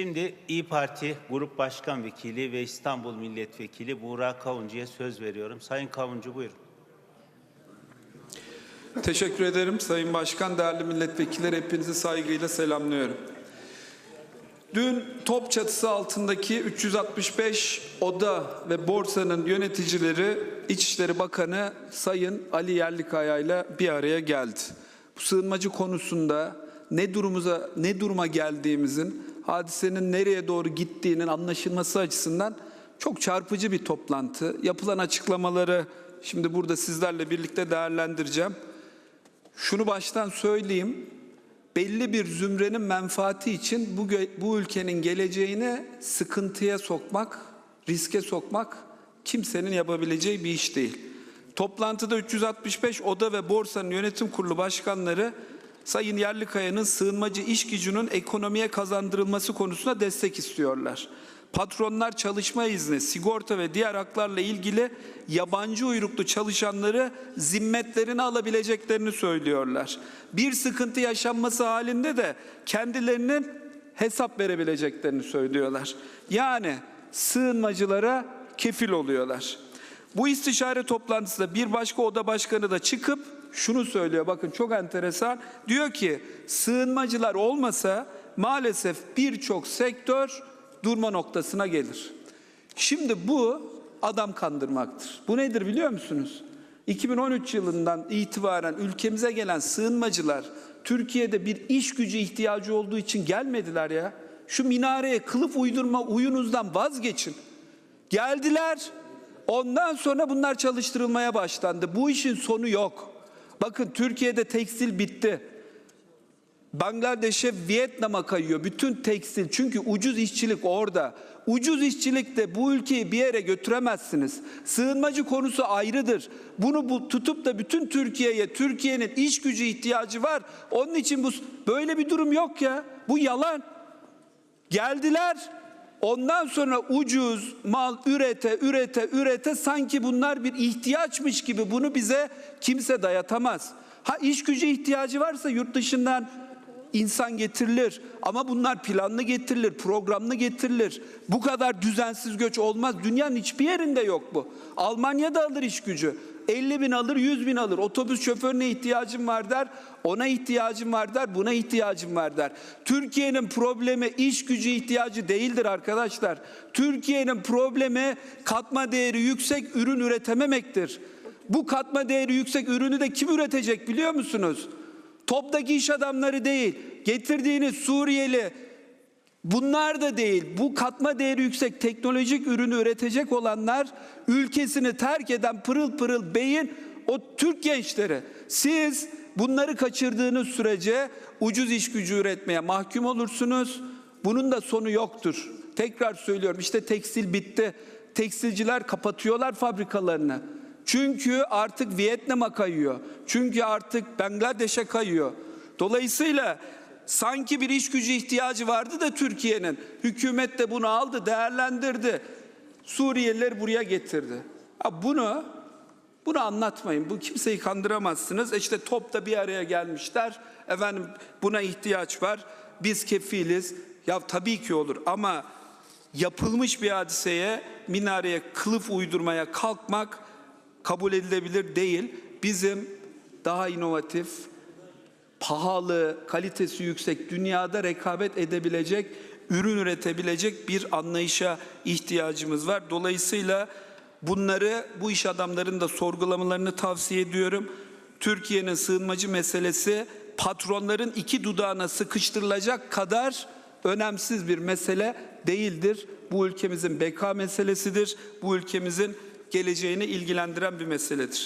Şimdi İyi Parti Grup Başkan Vekili ve İstanbul Milletvekili Buğra Kavuncu'ya söz veriyorum. Sayın Kavuncu buyurun. Teşekkür ederim Sayın Başkan, değerli milletvekilleri hepinizi saygıyla selamlıyorum. Dün top çatısı altındaki 365 oda ve borsanın yöneticileri İçişleri Bakanı Sayın Ali Yerlikaya ile bir araya geldi. Bu sığınmacı konusunda ne durumuza ne duruma geldiğimizin, hadisenin nereye doğru gittiğinin anlaşılması açısından çok çarpıcı bir toplantı. Yapılan açıklamaları şimdi burada sizlerle birlikte değerlendireceğim. Şunu baştan söyleyeyim. Belli bir zümrenin menfaati için bu, bu ülkenin geleceğini sıkıntıya sokmak, riske sokmak kimsenin yapabileceği bir iş değil. Toplantıda 365 oda ve borsanın yönetim kurulu başkanları Sayın Yerlikaya'nın sığınmacı iş gücünün ekonomiye kazandırılması konusunda destek istiyorlar. Patronlar çalışma izni, sigorta ve diğer haklarla ilgili yabancı uyruklu çalışanları zimmetlerine alabileceklerini söylüyorlar. Bir sıkıntı yaşanması halinde de kendilerinin hesap verebileceklerini söylüyorlar. Yani sığınmacılara kefil oluyorlar. Bu istişare toplantısında bir başka oda başkanı da çıkıp şunu söylüyor. Bakın çok enteresan. Diyor ki sığınmacılar olmasa maalesef birçok sektör durma noktasına gelir. Şimdi bu adam kandırmaktır. Bu nedir biliyor musunuz? 2013 yılından itibaren ülkemize gelen sığınmacılar Türkiye'de bir iş gücü ihtiyacı olduğu için gelmediler ya. Şu minareye kılıf uydurma uyunuzdan vazgeçin. Geldiler. Ondan sonra bunlar çalıştırılmaya başlandı. Bu işin sonu yok. Bakın Türkiye'de tekstil bitti. Bangladeş'e, Vietnam'a kayıyor bütün tekstil. Çünkü ucuz işçilik orada. Ucuz işçilikte bu ülkeyi bir yere götüremezsiniz. Sığınmacı konusu ayrıdır. Bunu bu, tutup da bütün Türkiye'ye, Türkiye'nin iş gücü ihtiyacı var. Onun için bu böyle bir durum yok ya. Bu yalan. Geldiler. Ondan sonra ucuz mal ürete ürete ürete sanki bunlar bir ihtiyaçmış gibi bunu bize kimse dayatamaz. Ha iş gücü ihtiyacı varsa yurt dışından insan getirilir ama bunlar planlı getirilir, programlı getirilir. Bu kadar düzensiz göç olmaz. Dünyanın hiçbir yerinde yok bu. Almanya'da alır iş gücü. 50 bin alır, 100 bin alır. Otobüs şoförüne ihtiyacım var der. Ona ihtiyacım var der, buna ihtiyacım var der. Türkiye'nin problemi iş gücü ihtiyacı değildir arkadaşlar. Türkiye'nin problemi katma değeri yüksek ürün üretememektir. Bu katma değeri yüksek ürünü de kim üretecek biliyor musunuz? Toptaki iş adamları değil, getirdiğiniz Suriyeli, Bunlar da değil. Bu katma değeri yüksek teknolojik ürünü üretecek olanlar ülkesini terk eden pırıl pırıl beyin o Türk gençleri. Siz bunları kaçırdığınız sürece ucuz iş gücü üretmeye mahkum olursunuz. Bunun da sonu yoktur. Tekrar söylüyorum işte tekstil bitti. Tekstilciler kapatıyorlar fabrikalarını. Çünkü artık Vietnam'a kayıyor. Çünkü artık Bangladeş'e kayıyor. Dolayısıyla sanki bir iş gücü ihtiyacı vardı da Türkiye'nin. Hükümet de bunu aldı, değerlendirdi. Suriyeliler buraya getirdi. Ha bunu bunu anlatmayın. Bu kimseyi kandıramazsınız. E İşte topta bir araya gelmişler. Efendim buna ihtiyaç var. Biz kefiliz. Ya tabii ki olur ama yapılmış bir hadiseye minareye kılıf uydurmaya kalkmak kabul edilebilir değil. Bizim daha inovatif, pahalı, kalitesi yüksek, dünyada rekabet edebilecek, ürün üretebilecek bir anlayışa ihtiyacımız var. Dolayısıyla bunları bu iş adamlarının da sorgulamalarını tavsiye ediyorum. Türkiye'nin sığınmacı meselesi patronların iki dudağına sıkıştırılacak kadar önemsiz bir mesele değildir. Bu ülkemizin beka meselesidir. Bu ülkemizin geleceğini ilgilendiren bir meseledir.